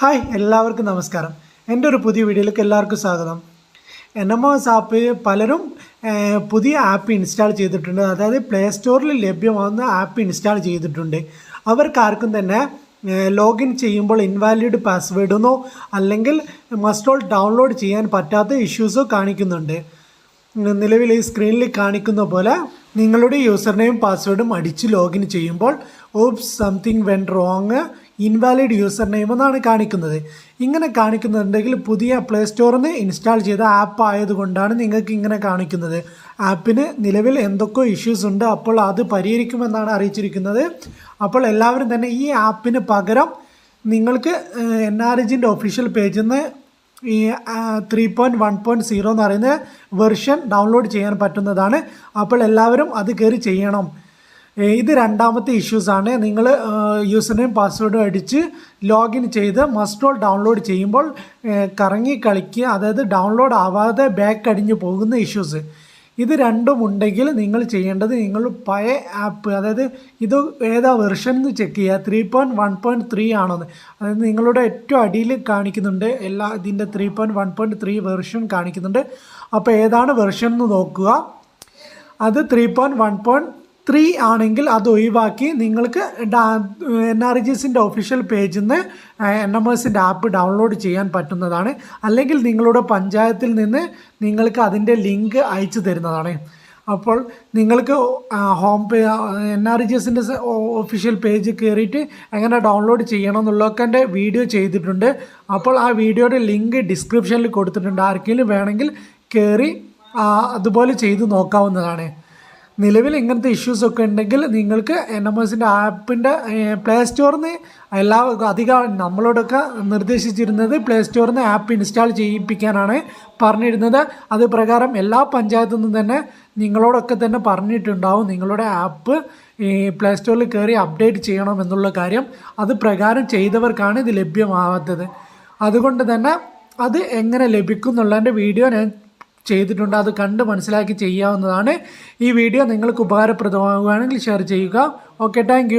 Hi എല്ലാവർക്കും നമസ്കാരം. എന്റെ ഒരു പുതിയ വീഡിയോയിലേക്ക് എല്ലാവർക്കും സ്വാഗതം. എൻ എം എസ് ആപ്പ് പലരും പുതിയ ആപ്പ് ഇൻസ്റ്റാൾ ചെയ്തിട്ടുണ്ട്. അതായത് പ്ലേ സ്റ്റോറിൽ ലഭ്യമാകുന്ന ആപ്പ് ഇൻസ്റ്റാൾ ചെയ്തിട്ടുണ്ട്. അവർക്കാർക്കും തന്നെ ലോഗിൻ ചെയ്യുമ്പോൾ ഇൻവാലിഡ് പാസ്വേഡെന്നോ അല്ലെങ്കിൽ മസ്റ്റോൾ ഡൗൺലോഡ് ചെയ്യാൻ പറ്റാത്ത ഇഷ്യൂസോ കാണിക്കുന്നുണ്ട്. നിലവിൽ ഈ സ്ക്രീനിൽ കാണിക്കുന്ന പോലെ നിങ്ങളുടെ യൂസർ നെയിം പാസ്വേഡും അടിച്ച് ലോഗിൻ ചെയ്യുമ്പോൾ oops something went wrong invalid user name എന്നാണ് കാണിക്കുന്നത്. ഇങ്ങനെ കാണിക്കുന്നുണ്ടെങ്കിൽ പുതിയ പ്ലേ സ്റ്റോറിൽ നിന്ന് ഇൻസ്റ്റാൾ ചെയ്ത ആപ്പ് ആയതുകൊണ്ടാണ് നിങ്ങൾക്ക് ഇങ്ങനെ കാണിക്കുന്നത്. ആപ്പിന് നിലവിൽ എന്തൊക്കെ ഇഷ്യൂസ് ഉണ്ട് അപ്പോൾ അത് പരിഹരിക്കുമെന്നാണ് അറിയിച്ചിരിക്കുന്നത്. അപ്പോൾ എല്ലാവരും തന്നെ ഈ ആപ്പിന് പകരം നിങ്ങൾക്ക് എൻ ആർ എജിന്റെ ഒഫീഷ്യൽ പേജിൽ നിന്ന് ഈ three point one point zero എന്ന് പറയുന്ന വെർഷൻ ഡൗൺലോഡ് ചെയ്യാൻ പറ്റുന്നതാണ്. അപ്പോൾ എല്ലാവരും അത് കയറി ചെയ്യണം. ഇത് രണ്ടാമത്തെ ഇഷ്യൂസാണ് നിങ്ങൾ യൂസർ നെയിം പാസ്വേഡും അടിച്ച് ലോഗിൻ ചെയ്ത് മസ്റ്റോൾ ഡൗൺലോഡ് ചെയ്യുമ്പോൾ കറങ്ങി കളിക്കുക. അതായത് ഡൗൺലോഡ് ആവാതെ ബാക്ക് അടിഞ്ഞു പോകുന്ന ഇഷ്യൂസ് ഇത് രണ്ടും ഉണ്ടെങ്കിൽ നിങ്ങൾ ചെയ്യേണ്ടത് നിങ്ങൾ പഴയ ആപ്പ് അതായത് ഇത് ഏതാ വെർഷൻ എന്ന് ചെക്ക് ചെയ്യുക. Three point one point three ആണോന്ന്. അതായത് നിങ്ങളുടെ ഏറ്റവും അടിയിൽ കാണിക്കുന്നുണ്ട് എല്ലാ ഇതിന്റെ three point one point three version കാണിക്കുന്നുണ്ട്. അപ്പോൾ ഏതാണ് വെർഷൻ എന്ന് നോക്കുക? അത് three point one point three ആണെങ്കിൽ അത് ഒഴിവാക്കി നിങ്ങൾക്ക് എൻ ആർ ജിസിന്റെ ഒഫീഷ്യൽ പേജിൽ നിന്ന് എൻ എം എസിന്റെ ആപ്പ് ഡൗൺലോഡ് ചെയ്യാൻ പറ്റുന്നതാണ്. അല്ലെങ്കിൽ നിങ്ങളുടെ പഞ്ചായത്തിൽ നിന്ന് നിങ്ങൾക്ക് അതിന്റെ ലിങ്ക് അയച്ചു തരുന്നതാണ്. അപ്പോൾ നിങ്ങൾക്ക് home pay N R G എസിന്റെ ഒഫീഷ്യൽ പേജ് കയറിയിട്ട് എങ്ങനെ ഡൗൺലോഡ് ചെയ്യണം എന്നുള്ളതൊക്കെ എന്റെ വീഡിയോ ചെയ്തിട്ടുണ്ട്. അപ്പോൾ ആ വീഡിയോയുടെ ലിങ്ക് ഡിസ്ക്രിപ്ഷനിൽ കൊടുത്തിട്ടുണ്ട്. ആർക്കെങ്കിലും വേണമെങ്കിൽ കയറി അതുപോലെ ചെയ്ത് നോക്കാവുന്നതാണ്. നിലവിൽ ഇങ്ങനത്തെ ഇഷ്യൂസ് ഒക്കെ ഉണ്ടെങ്കിൽ നിങ്ങൾക്ക് എൻ എം എസിന്റെ ആപ്പിന്റെ പ്ലേ സ്റ്റോറിൽ നിന്ന് എല്ലാ അധികം നമ്മളോടൊക്കെ നിർദ്ദേശിച്ചിരുന്നത് പ്ലേ സ്റ്റോറിൽ നിന്ന് ആപ്പ് ഇൻസ്റ്റാൾ ചെയ്യിപ്പിക്കാനാണ് പറഞ്ഞിരുന്നത്. അത് പ്രകാരം എല്ലാ പഞ്ചായത്തു നിന്നും തന്നെ നിങ്ങളോടൊക്കെ തന്നെ പറഞ്ഞിട്ടുണ്ടാവും നിങ്ങളുടെ ആപ്പ് ഈ പ്ലേ സ്റ്റോറിൽ കയറി അപ്ഡേറ്റ് ചെയ്യണം എന്നുള്ള കാര്യം. അത് പ്രകാരം ചെയ്തവർക്കാണ് ഇത് ലഭ്യമാവാത്തത്. അതുകൊണ്ട് തന്നെ അത് എങ്ങനെ ലഭിക്കും എന്നുള്ളതിന്റെ വീഡിയോ ഞാൻ ചെയ്തിട്ടുണ്ട്. അത് കണ്ട് മനസ്സിലാക്കി ചെയ്യാവുന്നതാണ്. ഈ വീഡിയോ നിങ്ങൾക്ക് ഉപകാരപ്രദമാകുകയാണെങ്കിൽ ഷെയർ ചെയ്യുക. Okay thank